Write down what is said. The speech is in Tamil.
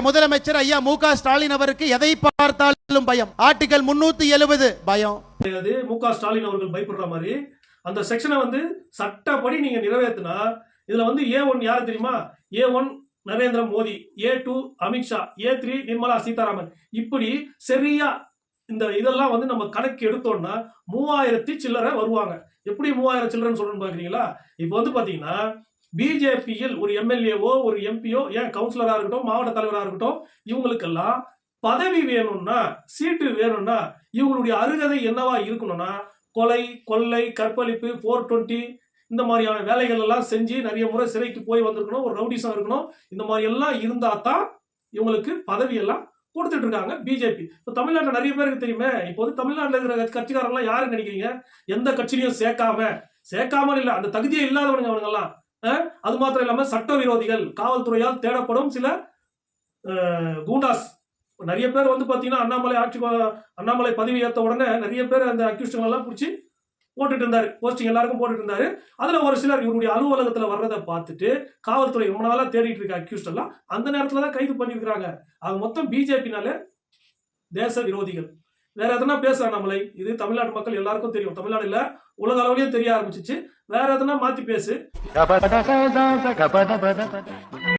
முதலமைச்சர் ஐயா மு க ஸ்டாலின் அவருக்கு எதை பார்த்தாலும் பயம். ஆர்டிகல் முன்னூத்தி எழுபது பயம். மு க ஸ்டாலின் அவர்கள் பயப்படுற மாதிரி? அந்த செக்ஷனை வந்து சட்டப்படி நீங்க நிறைவேற்றினா இதுல வந்து ஏ ஒன் யாரு தெரியுமா? A one Narendra Modi A two Amit Shah A three Nirmala Sitharaman. இப்படி சரியா இந்த இதெல்லாம் வந்து நம்ம கணக்கு எடுத்தோம்னா மூவாயிரத்தி சில்லறை வருவாங்க. எப்படி மூவாயிரம் சில்லறைன்னு சொல்றேன்னு பாக்குறீங்களா? இப்போ வந்து பாத்தீங்கன்னா பிஜேபியில் ஒரு எம்எல்ஏவோ ஒரு எம்பியோ ஏன் கவுன்சிலராக இருக்கட்டும் மாவட்ட தலைவராக இருக்கட்டும் இவங்களுக்கெல்லாம் பதவி வேணும்னா சீட்டு வேணும்னா இவங்களுடைய அருகதை என்னவா இருக்கணும்னா கொலை கொள்ளை கற்பழிப்பு ஃபோர் டுவெண்ட்டி இந்த மாதிரியான வேலைகள் எல்லாம் செஞ்சு நிறைய முறை சிறைக்கு போய் வந்திருக்கணும் ஒரு ரவுடிசம் இருக்கணும் இந்த மாதிரி எல்லாம் இருந்தா தான் இவங்களுக்கு பதவியெல்லாம் கொடுத்துட்டு இருக்காங்க பிஜேபி இப்போ தமிழ்நாட்டில் நிறைய பேருக்கு தெரியுமே இப்போ வந்து தமிழ்நாட்டில் இருக்கிற கட்சிக்காரங்களாம் யாருன்னு நினைக்கிறீங்க? எந்த கட்சியிலையும் சேர்க்காம சேர்க்காம இல்லை அந்த தகுதியே இல்லாதவனுங்க அவனுங்கெல்லாம். அது மாத்திரம் இல்லாம சட்ட விரோதிகள் காவல்துறையால் தேடப்படும் சில அஹ், கூண்டாஸ். நிறைய பேர் வந்து பாத்தீங்கன்னா அண்ணாமலை ஆட்சி அண்ணாமலை பதவி ஏற்ற உடனே நிறைய பேர் அந்த அக்யூஸ்டுகள் எல்லாம் பிடிச்சி போட்டுட்டு இருந்தாரு. போஸ்டிங் எல்லாருக்கும் போட்டுட்டு இருந்தாரு. அதுல ஒரு சிலர் இவருடைய அலுவலகத்துல வர்றதை பார்த்துட்டு காவல்துறை ரொம்ப நாளா தேடிட்டு இருக்க அக்யூஸ்ட் எல்லாம் அந்த நேரத்துல தான் கைது பண்ணியிருக்கிறாங்க. அது மொத்தம் பிஜேபினால தேச விரோதிகள். வேற எதனா பேச நம்மளை இது தமிழ்நாடு மக்கள் எல்லாருக்கும் தெரியும். தமிழ்நாடு இல்ல உலக அளவுலயும் தெரிய ஆரம்பிச்சிச்சு. வேற எதுனா மாத்தி பேசு.